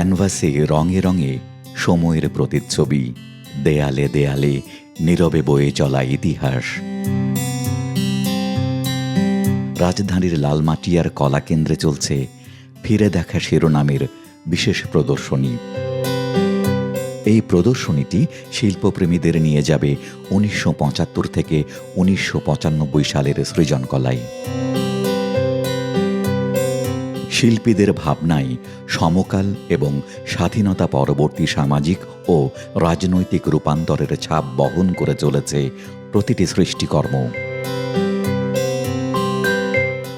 ক্যানভাসে রঙে রঙে সময়ের প্রতিচ্ছবি, দেয়ালে দেয়ালে, নীরবে বয়ে চলা ইতিহাস। রাজধানীর লালমাটিয়ার কলা কেন্দ্রে চলছে ফিরে দেখা শিরোনামের বিশেষ প্রদর্শনী। এই প্রদর্শনীটি শিল্পপ্রেমীদের নিয়ে যাবে উনিশশো পঁচাত্তর থেকে উনিশশো পঁচানব্বই সালের সৃজনকলায়। শিল্পীদের ভাবনাই সমকাল এবং স্বাধীনতা পরবর্তী সামাজিক ও রাজনৈতিক রূপান্তরের ছাপ বহন করে চলেছে প্রতিটি সৃষ্টিকর্ম।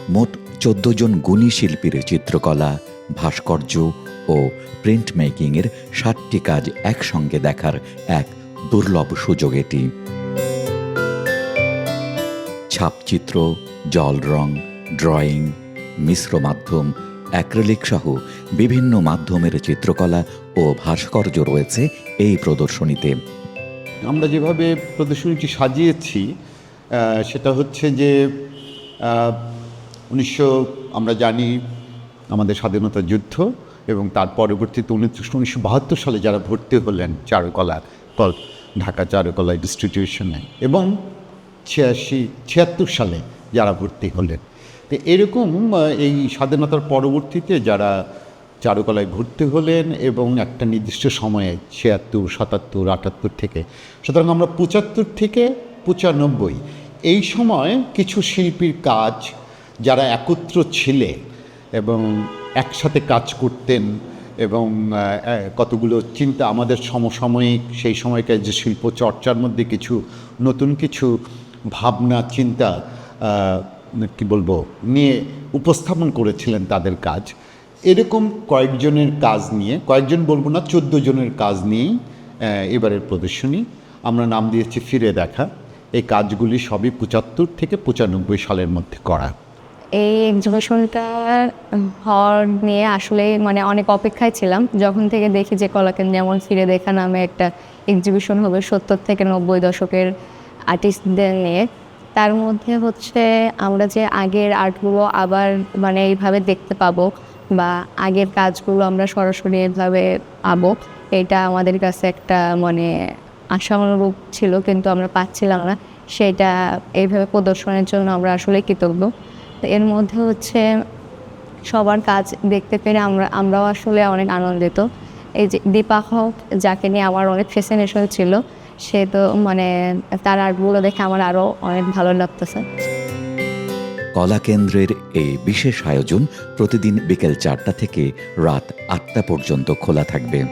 মোট চোদ্দ জন গুণী শিল্পীর চিত্রকলা, ভাস্কর্য ও প্রিন্ট মেকিংয়ের ষাটটি কাজ একসঙ্গে দেখার এক দুর্লভ সুযোগ এটি। ছাপচিত্র জল রং ড্রয়িং মিশ্র মাধ্যম অ্যাক্রেলিক সহ বিভিন্ন মাধ্যমের চিত্রকলা ও ভাস্কর্য রয়েছে এই প্রদর্শনীতে। আমরা যেভাবে প্রদর্শনীটি সাজিয়েছি সেটা হচ্ছে যে উনিশশো, আমরা জানি, আমাদের স্বাধীনতা যুদ্ধ এবং তার পরবর্তীতে উনিশশো বাহাত্তর সালে যারা ভর্তি হলেন চারুকলা, কল ঢাকা চারুকলা ইনস্টিটিউশনে এবং ছিয়াশি, ছিয়াত্তর সালে যারা ভর্তি হলেন। তো এরকম এই স্বাধীনতার পরবর্তীতে যারা চারুকলায় ভর্তি হলেন এবং একটা নির্দিষ্ট সময়ে ছিয়াত্তর, সাতাত্তর, আটাত্তর থেকে, সুতরাং আমরা পঁচাত্তর থেকে পঁচানব্বই, এই সময় কিছু শিল্পীর কাজ যারা একত্র ছিলেন এবং একসাথে কাজ করতেন এবং কতগুলো চিন্তা আমাদের সমসাময়িক সেই সময়কার যে শিল্প চর্চার মধ্যে কিছু নতুন কিছু ভাবনা, চিন্তা কি বলব, নিয়ে উপস্থাপন করেছিলেন তাদের কাজ। এরকম কয়েকজনের কাজ নিয়ে, কয়েকজন বলব না, চোদ্দ জনের কাজ নিয়েই এবারের প্রদর্শনী। আমরা নাম দিয়েছি ফিরে দেখা। এই কাজগুলি সবই পঁচাত্তর থেকে পঁচানব্বই সালের মধ্যে করা। এই এক্সিবিশনটা হওয়ার নিয়ে আসলে মানে অনেক অপেক্ষায় ছিলাম। যখন থেকে দেখি যে কলাকেন যেমন ফিরে দেখা নামে একটা এক্সিবিশন হবে, সত্তর থেকে নব্বই দশকের আর্টিস্টদের নিয়ে তার মধ্যে হচ্ছে আমরা যে আগের আর্টগুলো আবার মানে এইভাবে দেখতে পাবো বা আগের কাজগুলো আমরা সরাসরি এভাবে পাবো, এটা আমাদের কাছে একটা মানে আশানুরূপ ছিল কিন্তু আমরা পাচ্ছিলাম না। সেটা এইভাবে প্রদর্শনের জন্য আমরা আসলে কৃতজ্ঞ। এর মধ্যে হচ্ছে সবার কাজ দেখতে পেরে আমরা, আমরাও আসলে অনেক আনন্দিত। এই যে দীপা হক, যাকে নিয়ে আমার অনেক ফেসিনেশন ছিল সে তো মানে তার আর্টগুলো দেখে আমার আরও অনেক ভালো লাগতেছে। কলা কেন্দ্রের এই বিশেষ আয়োজন প্রতিদিন বিকেল চারটা থেকে রাত আটটা পর্যন্ত খোলা থাকবে।